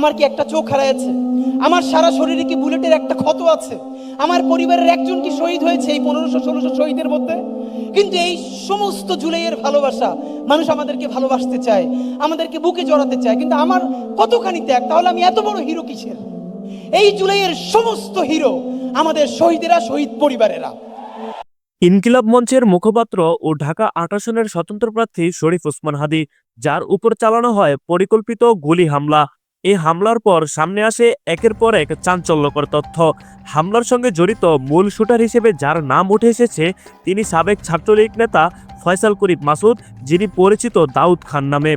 আমার কি একটা চোখ হারাইছে আমার সারা শরীরে কি বুলেটের একটা ক্ষত আছে? আমার পরিবারের একজন কি শহীদ হয়েছে এই পনেরোশো, ষোলোশো শহীদের মধ্যে। কিন্তু এই সমস্ত জুলাইয়ের ভালোবাসা মানুষ আমাদেরকে ভালোবাসতে চায়, আমাদেরকে বুকে জড়াতে চায়। কিন্তু আমার কতখানি ত্যাগ? তাহলে আমি এত বড় হিরো কিসের? এই জুলাইয়ের সমস্ত হিরো আমাদের শহীদেরা, শহীদ পরিবারেরা। ইনকিলাব মঞ্চের মুখপাত্র ও ঢাকা আট আসনের স্বতন্ত্র প্রার্থী শরীফ ওসমান হাদি, যার উপর চালানো হয় পরিকল্পিত গুলি হামলা। এই হামলার পর সামনে আসে একের পর এক চাঞ্চল্যকর তথ্য। হামলার সঙ্গে জড়িত মূল শুটার হিসেবে যার নাম উঠে এসেছে, তিনি সাবেক ছাত্রলীগ নেতা ফয়সাল করিম মাসুদ, যিনি পরিচিত দাউদ খান নামে।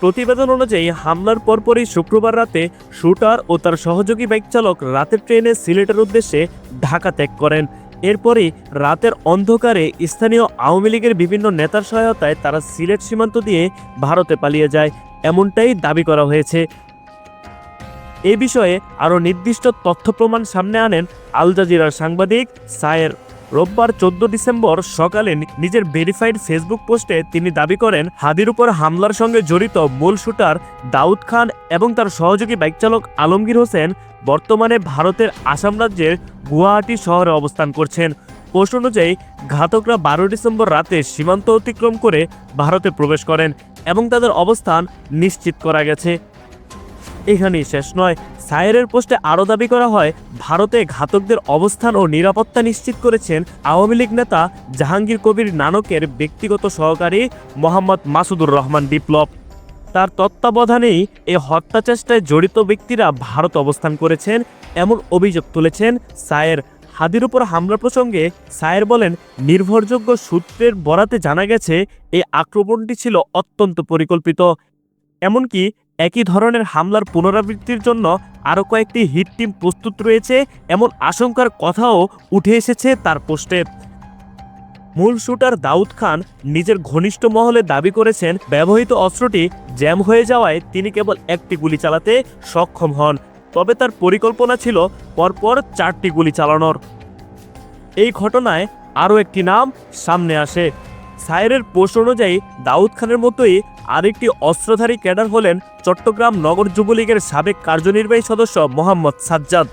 প্রতিবেদন অনুযায়ী, হামলার পরপরই শুক্রবার রাতে শুটার ও তার সহযোগী বাইক চালক রাতের ট্রেনে সিলেটের উদ্দেশ্যে ঢাকা ত্যাগ করেন। এরপরই রাতের অন্ধকারে স্থানীয় আওয়ামী লীগের বিভিন্ন নেতার সহায়তায় তারা সিলেট সীমান্ত দিয়ে ভারতে পালিয়ে যায়। এমনটাই দাবি করা হয়েছে। এ বিষয়ে আরও নির্দিষ্ট তথ্য প্রমাণ সামনে আনেন আল জাজিরার সাংবাদিক সায়ের। রোববার চোদ্দ ডিসেম্বর সকালে নিজের ভেরিফাইড ফেসবুক পোস্টে তিনি দাবি করেন, হাদির উপর হামলার সঙ্গে জড়িত মূল শুটার দাউদ খান এবং তার সহযোগী বাইক চালক আলমগীর হোসেন বর্তমানে ভারতের আসাম রাজ্যের গুয়াহাটি শহরে অবস্থান করছেন। পোস্ট অনুযায়ী, ঘাতকরা বারো ডিসেম্বর রাতে সীমান্ত অতিক্রম করে ভারতে প্রবেশ করেন এবং তাদের অবস্থান নিশ্চিত করা গেছে। এখানেই শেষ নয়। সায়েরের পোস্টে আরও দাবি করা হয়, ভারতে ঘাতকদের অবস্থান ও নিরাপত্তা নিশ্চিত করেছেন আওয়ামী লীগ নেতা জাহাঙ্গীর কবির নানকের ব্যক্তিগত সহকারী মোহাম্মদ মাসুদুর রহমান বিপ্লব। তার তত্ত্বাবধানেই এই হত্যা চেষ্টায় জড়িত ব্যক্তিরা ভারত অবস্থান করেছেন, এমন অভিযোগ তুলেছেন সায়ের হাদির উপর হামলা প্রসঙ্গে সায়ের বলেন, নির্ভরযোগ্য সূত্রের বরাতে জানা গেছে এই আক্রমণটি ছিল অত্যন্ত পরিকল্পিত। এমনকি একই ধরনের হামলার পুনরাবৃত্তির জন্য আরও কয়েকটি হিট টিম প্রস্তুত রয়েছে এমন আশঙ্কার কথাও উঠে এসেছে তার পোস্টে। মূল শুটার দাউদ খান নিজের ঘনিষ্ঠ মহলে দাবি করেছেন, ব্যবহৃত অস্ত্রটি জ্যাম হয়ে যাওয়ায় তিনি কেবল একটি গুলি চালাতে সক্ষম হন। তবে তার পরিকল্পনা ছিল পরপর চারটি গুলি চালানোর। এই ঘটনায় আরও একটি নাম সামনে আসে। সায়েরের পোস্ট অনুযায়ী দাউদ খানের মতোই আরেকটি অস্ত্রধারী ক্যাডার হলেন চট্টগ্রাম নগর যুবলীগের সাবেক কার্যনির্বাহী সদস্য মোহাম্মদ সাজ্জাদ।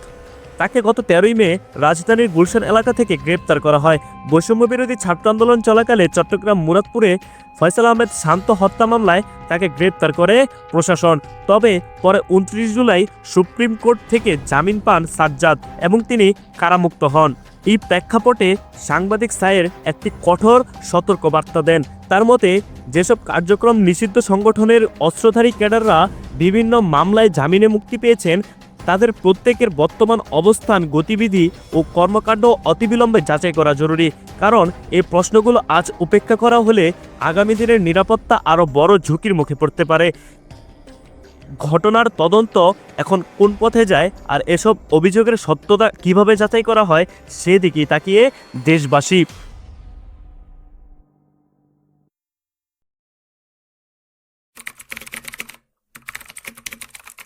তাকে গত তেরোই মে রাজধানীর গুলশান এলাকা থেকে গ্রেপ্তার করা হয়। বৈষম্য বিরোধী ছাত্র আন্দোলন চলাকালে চট্টগ্রাম মুরাদপুরে ফয়সাল আহমেদ শান্ত হত্যা মামলায় তাকে গ্রেপ্তার করে প্রশাসন। তবে পরে উনত্রিশ জুলাই সুপ্রিম কোর্ট থেকে জামিন পান সাজ্জাদ এবং তিনি কারামুক্ত হন। এই প্রেক্ষাপটে সাংবাদিক সায়ের একটি কঠোর সতর্কবার্তা দেন। তার মতে, যেসব কার্যক্রম নিষিদ্ধ সংগঠনের অস্ত্রধারী ক্যাডাররা বিভিন্ন মামলায় জামিনে মুক্তি পেয়েছেন তাদের প্রত্যেকের বর্তমান অবস্থান, গতিবিধি ও কর্মকাণ্ড অতিবিলম্বে যাচাই করা জরুরি। কারণ এই প্রশ্নগুলো আজ উপেক্ষা করা হলে আগামী দিনের নিরাপত্তা আরও বড় ঝুঁকির মুখে পড়তে পারে। ঘটনার তদন্ত এখন কোন পথে যায় আর এসব অভিযোগের সত্যতা কীভাবে যাচাই করা হয় সেদিকেই তাকিয়ে দেশবাসী।